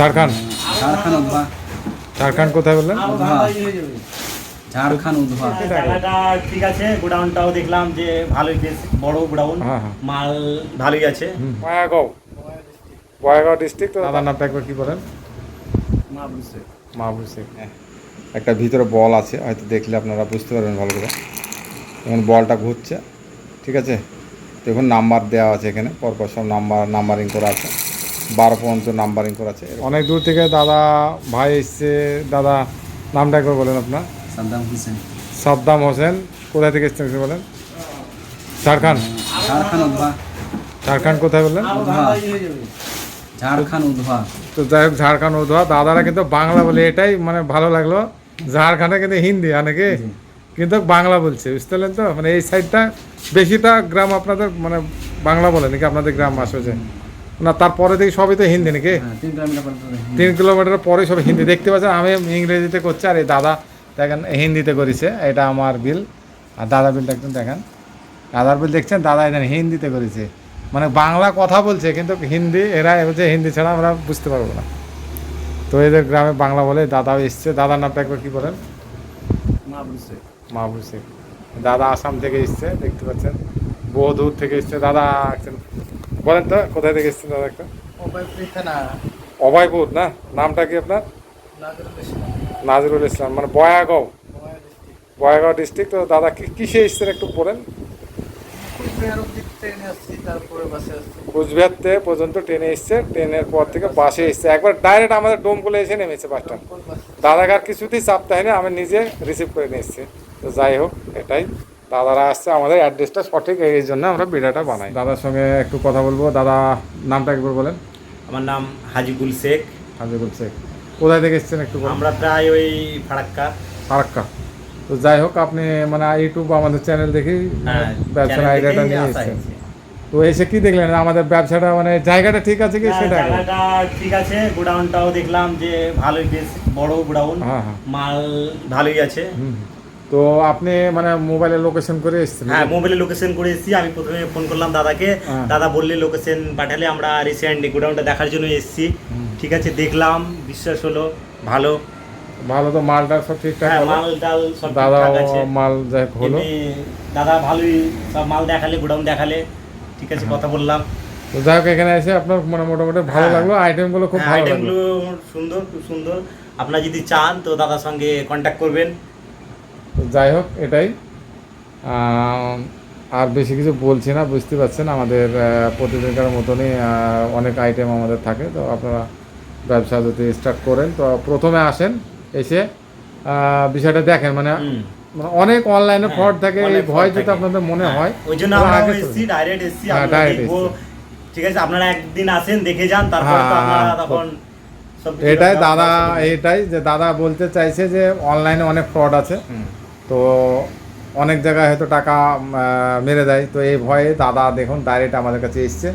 ঝাড়খণ্ড। ঝাড়খণ্ড উধবা। ঝাড়খণ্ড কোথায় বললেন? উধবা। জায়গাটা ঠিক আছে গোডাউনটাও দেখলাম যে ভালোই বেশ বড় গোডাউন। হ্যাঁ, হ্যাঁ। মাল ভালোই আছে। বয়াগাঁও বয়াগাঁও ডিস্ট্রিক্ট তো? দাদার নামটা একবার কি বলেন? মাহবুব শেখ একটা ভিতরে বল আছে হয়তো দেখলে আপনারা বুঝতে পারবেন ভালো করে। এখন বলটা ঘুরছে ঠিক আছে? দেখুন নাম্বার দেওয়া আছে এখানে পরপর সব নাম্বার নাম্বারিং করা আছে। বারো পর্যন্ত নাম্বারিং করা আছে অনেক দূর থেকে দাদা ভাই এসছে দাদা নামটা একবার বলেন আপনার। সাদ্দাম হোসেন। সাদ্দাম হোসেন কোথায় থেকে এসছেন বলেন। ঝাড়খণ্ড ঝাড়খণ্ড কোথায় বললেন? ঝাড়খণ্ড উধবা তো যাই হোক ঝাড়খণ্ড উধোয়া দাদারা কিন্তু বাংলা বলে এটাই মানে ভালো লাগল। ঝাড়খণ্ডে কিন্তু হিন্দি অনেকে কিন্তু বাংলা বলছে বুঝতে পারলেন তো? মানে এই সাইডটা বেশিটা গ্রাম আপনাদের মানে বাংলা বলে নাকি আপনাদের গ্রাম আসছে না তারপরে দেখি সবই তো হিন্দি নাকি? হ্যাঁ তিন কিলোমিটার পর্যন্ত তিন কিলোমিটার পরে সব হিন্দি। দেখতে পাচ্ছেন আমি ইংরেজিতে করছি আর এই দাদা দেখেন হিন্দিতে করেছে এটা আমার বিল। আর দাদা বিল দেখছেন দেখেন। দাদার বিল দেখছেন দাদা এখানে হিন্দিতে করেছে। মানে বাংলা কথা বলছে কিন্তু হিন্দি এরা বলছে হিন্দি ছাড়া আমরা বুঝতে পারব না। তো এদের গ্রামে বাংলা বলে দাদাও এসছে। দাদার নামটা একবার কি বলেন? মাহবুব শেখ। দাদা আসাম থেকে এসছে দেখতে পাচ্ছেন। বহু দূর থেকে এসছে। দাদা একজন বলেন তো কোথায় থেকে এসছেন দাদা একটা? অভয়পুর না? নামটা কি আপনার? নাজিরুল ইসলাম। মানে বয়াগাঁও। বয়াগাঁও ডিস্ট্রিক্ট তো দাদা কি কিসে এসছেন একটু বলেন? কুচবিহার থেকে পর্যন্ত ট্রেনে এসছে। ট্রেনের পর থেকে বাসে এসছে। একবার ডাইরেক্ট আমাদের ডোমকুলে এসে নেমেছে বাসটা দাদাগার কিছুতেই চাপতে হয়নি। আমি নিজে রিসিভ করে নিয়ে এসছি। তো যাই হোক এটাই। দাদারা আসছে আমাদের অ্যাড্রেসটা সঠিক এই জন্য আমরা ভিডিওটা বানাই। দাদার সঙ্গে একটু কথা বলব। দাদা নামটা একবার বলেন। আমার নাম হাজিগুল শেখ। হাজিবুল শেখ। কোথায় থেকে এসছেন একটু আমরা প্রায় ওই ফারাক্কা। ফারাক্কা। তো যাই হোক আপনি মানে ইউটিউব আমাদের চ্যানেল দেখি হ্যাঁ, ব্যবসার আইডিয়াটা নিয়ে এসেছেন। তো এসে কি দেখলেন? আমাদের ব্যবসাটা মানে জায়গাটা ঠিক আছে কি? হ্যাঁ, সেটা জায়গাটা ঠিক আছে। গোডাউনটাও দেখলাম যে ভালোই বেশ বড় গোডাউন। হ্যাঁ, হ্যাঁ। মাল ভালোই আছে। হুম। তো আপনি মানে মোবাইলে লোকেশন করে এসেছেন হ্যাঁ মোবাইলে লোকেশন করে এসেছি। আমি প্রথমে ফোন করলাম দাদাকে। হ্যাঁ। দাদা বললে লোকেশন পাঠালে আমরা রিসেন্ট গোডাউনটা দেখার জন্য এসেছি। ঠিক আছে দেখলাম বিশ্বাস হলো ভালো। ভালো তো মালটা সব ঠিকঠাক হ্যাঁ মাল ডাল সব দাদা মাল যাই হলো। দাদা ভালোই সব মাল দেখালে গোডাউন দেখালে। ঠিক আছে হ্যাঁ। কথা বললাম। তো যাই হোক এখানে এসে আপনার মানে মোটামুটি ভালো হ্যাঁ। লাগল। আইটেমগুলো খুব ভালো লাগল। আইটেমগুলো সুন্দর খুব সুন্দর। আপনারা যদি চান তো দাদার সঙ্গে কন্ট্যাক্ট করবেন। তো যাই হোক এটাই। আর বেশি কিছু বলছি না বুঝতে পারছেন? আমাদের প্রতিদিনকার মতনই অনেক আইটেম আমাদের থাকে তো আপনারা ব্যবসা যদি স্টার্ট করেন তো প্রথমে আসেন এসে বিষয়টা দেখেন। মানে মানে অনেক অনলাইনে হ্যাঁ, ফ্রড থাকে এই ভয় যদি আপনাদের মনে হ্যাঁ, হয় ওই জন্য আমরা এসেছি। ডাইরেক্ট এসেছি আমরা দেখব। ঠিক আছে আপনারা একদিন আসেন দেখে যান তারপর তো হ্যাঁ, আপনারা তখন এটাই দাদা এটাই যে দাদা বলতে চাইছে যে অনলাইনে অনেক ফ্রড আছে। তো অনেক জায়গায় হয়তো টাকা মেরে দেয়। তো এই ভয়ে দাদা দেখুন ডাইরেক্ট আমাদের কাছে এসছে।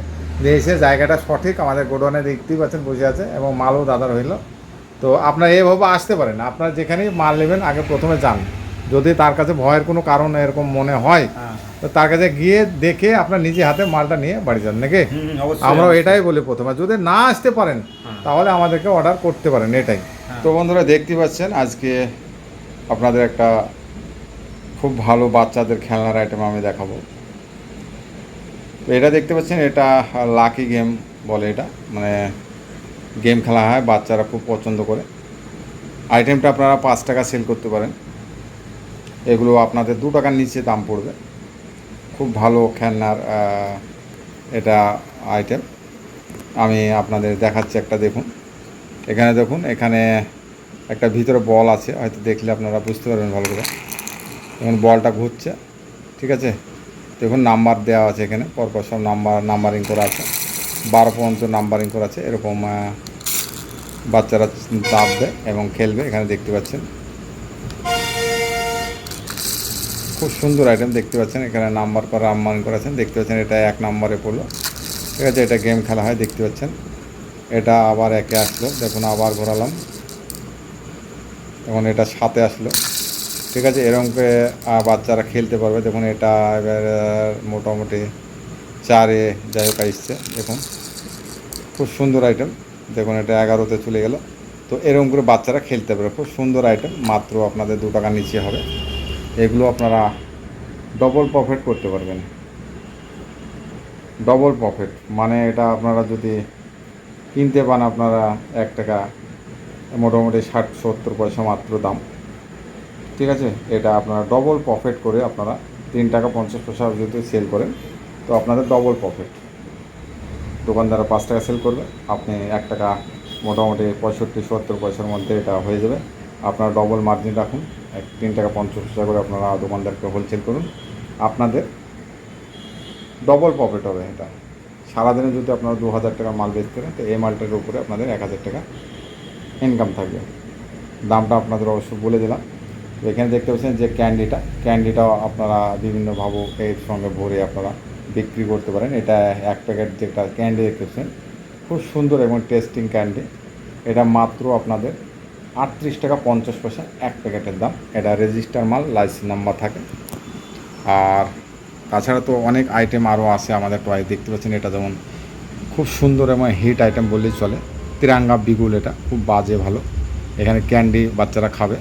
যে এসে জায়গাটা সঠিক আমাদের গোডাউনে দেখতেই পাচ্ছেন বসে আছে এবং মালও দাদার হইল তো আপনারা এইভাবে আসতে পারেন। আপনারা যেখানেই মাল নেবেন আগে প্রথমে যান। যদি তার কাছে ভয়ের কোনো কারণ এরকম মনে হয় হ্যাঁ। তো তার কাছে গিয়ে দেখে আপনার নিজে হাতে মালটা নিয়ে বাড়ি যান নাকি? হুম, অবশ্যই, আমরা এটাই বলি প্রথমে। যদি না আসতে পারেন হ্যাঁ। তাহলে আমাদেরকে অর্ডার করতে পারেন এটাই। হ্যাঁ। তো বন্ধুরা দেখতে পাচ্ছেন আজকে আপনাদের একটা খুব ভালো বাচ্চাদের খেলনার আইটেম আমি দেখাবো। তো এটা দেখতে পাচ্ছেন, এটা লাকি গেম বলে এটা। মানে গেম খেলা হয়, বাচ্চারা খুব পছন্দ করে। আইটেমটা আপনারা পাঁচ টাকা সেল করতে পারেন। এগুলো আপনাদের দু টাকার নিচে দাম পড়বে। খুব ভালো খেলনার এটা আইটেম আমি আপনাদের দেখাচ্ছি একটা, দেখুন। এখানে দেখুন, এখানে একটা ভিতরে বল আছে। হয়তো দেখলে আপনারা বুঝতে পারবেন ভালো করে। এখন বলটা ঘুরছে, ঠিক আছে? দেখুন নাম্বার দেওয়া আছে এখানে, পরপর সব নাম্বার, নাম্বারিং করা আছে। বারো পর্যন্ত নাম্বারিং করা আছে, এরকম বাচ্চারা চাপবে এবং খেলবে, এখানে দেখতে পাচ্ছেন। খুব সুন্দর আইটেম দেখতে পাচ্ছেন, এখানে নাম্বার করা, নাম্বারিং করা আছেন দেখতে পাচ্ছেন এটা এক নম্বরে পড়ল। ঠিক আছে, এটা গেম খেলা হয়, দেখতে পাচ্ছেন। এটা আবার একে আসলো, দেখুন আবার ঘোরালাম। এখন এটা সাথে আসলো। ঠিক আছে, এরকম করে বাচ্চারা খেলতে পারবে। দেখুন, এটা এবার মোটামুটি চারে যাই হোক, আসছে। দেখুন, খুব সুন্দর আইটেম দেখুন, এটা এগারোতে চলে গেল। তো এরকম করে বাচ্চারা খেলতে পারবে। খুব সুন্দর আইটেম মাত্র আপনাদের দু টাকা নিচে হবে। এগুলো আপনারা ডবল প্রফিট করতে পারবেন। ডবল প্রফিট মানে এটা আপনারা যদি কিনতে পান, আপনারা এক টাকা, মোটামুটি ষাট, সত্তর পয়সা মাত্র দাম। ঠিক আছে? এটা আপনারা ডবল প্রফিট করে আপনারা তিন টাকা পঞ্চাশ পয়সা যদি সেল করেন, তো আপনাদের ডবল প্রফিট দোকানদাররা পাঁচ টাকা সেল করবে, আপনি এক টাকা মোটামুটি পঁয়ষট্টি, সত্তর পয়সার মধ্যে এটা হয়ে যাবে। আপনারা ডবল মার্জিন রাখুন, এক তিন টাকা পঞ্চাশ পয়সা করে আপনারা দোকানদারকে হোলসেল করুন। আপনাদের ডবল প্রফিট হবে এটা। সারাদিনে যদি আপনারা দু হাজার টাকা মাল বেচতে পারেন তো এই মালটার উপরে আপনাদের এক হাজার টাকা ইনকাম থাকবে। দামটা আপনাদের অবশ্যই বলে দিলাম। এখানে দেখতে পাচ্ছেন যে ক্যান্ডিটা, ক্যান্ডিটাও আপনারা বিভিন্নভাবে এর সঙ্গে ভরে আপনারা বিক্রি করতে পারেন। এটা এক প্যাকেট যেটা ক্যান্ডি দেখতে পাচ্ছেন, খুব সুন্দর এবং টেস্টিং ক্যান্ডি। এটা মাত্র আপনাদের আটত্রিশ টাকা পঞ্চাশ পয়সা এক প্যাকেটের দাম। এটা রেজিস্টার মাল, লাইসেন্স নাম্বার থাকে। আর তাছাড়া তো অনেক আইটেম আরও আছে আমাদের টয়, দেখতে পাচ্ছেন এটা যেমন খুব সুন্দর এবং হিট আইটেম বললেই চলে। তিরাঙ্গা বিগুল এটা, খুব বাজে ভালো। এখানে ক্যান্ডি বাচ্চারা খাবে।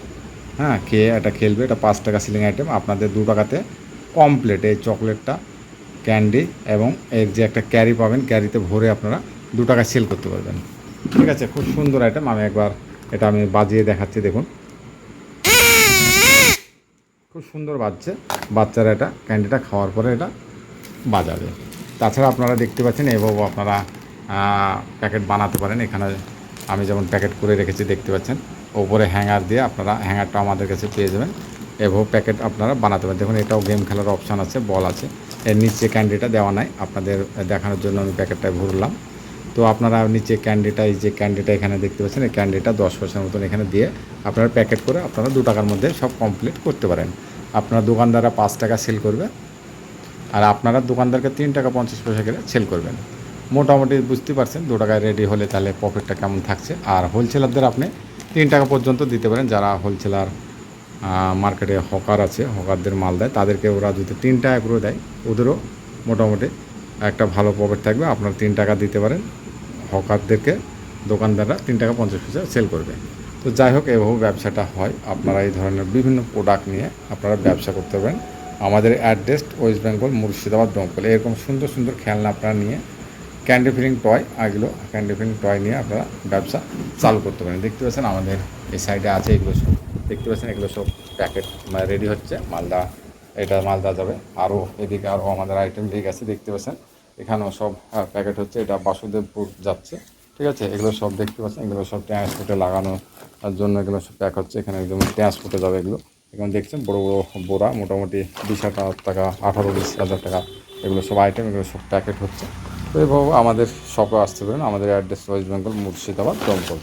হ্যাঁ খেয়ে এটা খেলবে এটা পাঁচ টাকা সিলিং আইটেম আপনাদের দু টাকাতে কমপ্লিট এই চকলেটটা ক্যান্ডি এবং এর যে একটা ক্যারি পাবেন ক্যারিতে ভরে আপনারা দু টাকায় সেল করতে পারবেন। ঠিক আছে, খুব সুন্দর আইটেম আমি একবার এটা আমি বাজিয়ে দেখাচ্ছি, দেখুন। খুব সুন্দর বাজছে, বাচ্চারা এটা ক্যান্ডিটা খাওয়ার পরে এটা বাজাবে। তাছাড়া আপনারা দেখতে পাচ্ছেন এভাবে আপনারা প্যাকেট বানাতে পারেন, এখানে আমি যেমন প্যাকেট করে রেখেছি, দেখতে পাচ্ছেন। ওপরে হ্যাঙ্গার দিয়ে আপনারা হ্যাঙ্গারটা আমাদের কাছে পেয়ে যাবেন। এভাবে প্যাকেট আপনারা বানাতে পারেন। দেখুন, এটাও গেম খেলার অপশান আছে, বল আছে। এর নিচে ক্যান্ডিটা দেওয়া নাই, আপনাদের দেখানোর জন্য আমি প্যাকেটটায় ভরলাম। তো আপনারা নিচে ক্যান্ডিটা, এই যে ক্যান্ডিটা এখানে দেখতে পাচ্ছেন, এই ক্যান্ডিটা দশ পয়সার মতন এখানে দিয়ে আপনারা প্যাকেট করে আপনারা দু টাকার মধ্যে সব কমপ্লিট করতে পারেন। আপনার দোকানদাররা পাঁচ টাকা সেল করবে, আর আপনারা দোকানদারকে তিন টাকা পঞ্চাশ পয়সা করে সেল করবেন। মোটামুটি বুঝতে পারছেন, দু টাকায় রেডি হলে তাহলে প্রফিটটা কেমন থাকছে। আর হোলসেলারদের আপনি তিন টাকা পর্যন্ত দিতে পারেন যারা হোলসেলার মার্কেটে হকার আছে হকারদের মাল দেয়, তাদেরকে ওরা যদি তিন টাকা করে দেয়, ওদেরও মোটামুটি একটা ভালো প্রফিট থাকবে। আপনারা তিন টাকা দিতে পারেন হকারদেরকে দোকানদাররা তিন টাকা পঞ্চাশ পয়সা সেল করবে। তো যাই হোক এভাবে ব্যবসাটা হয়। আপনারা এই ধরনের বিভিন্ন প্রোডাক্ট নিয়ে আপনারা ব্যবসা করতে পারেন। আমাদের অ্যাড্রেস ওয়েস্ট বেঙ্গল মুর্শিদাবাদ দমকল এরকম সুন্দর সুন্দর খেলনা আপনারা নিয়ে ক্যান্ডি ফিলিং টয় এগুলো ক্যান্ডি ফিলিং টয় নিয়ে আপনারা ব্যবসা চালু করতে পারেন। দেখতে পাচ্ছেন আমাদের এই সাইডে আছে এগুলো সব। দেখতে পাচ্ছেন এগুলো সব প্যাকেট মানে রেডি হচ্ছে। মালদা, এটা মালদা যাবে। আরও এদিকে আরও আমাদের আইটেম লেগে গেছে দেখতে পাচ্ছেন। এখানেও সব প্যাকেট হচ্ছে। এটা বাসুদেবপুর যাচ্ছে। ঠিক আছে? এগুলো সব দেখতে পাচ্ছেন। এগুলো সব ট্রান্সপোর্টে লাগানোর জন্য এগুলো সব প্যাক হচ্ছে। এখানে একদম ট্রান্সপোর্টে যাবে এগুলো। এখানে দেখছেন, বড় বড় বোরা, মোটামুটি বিশ হাজার টাকা, আঠারো বিশ হাজার টাকা এগুলো সব আইটেম এগুলো সব প্যাকেট হচ্ছে। তো এভাবে আমাদের শপে আসতে পারেন। আমাদের অ্যাড্রেস ওয়েস্ট বেঙ্গল মুর্শিদাবাদ দমকল।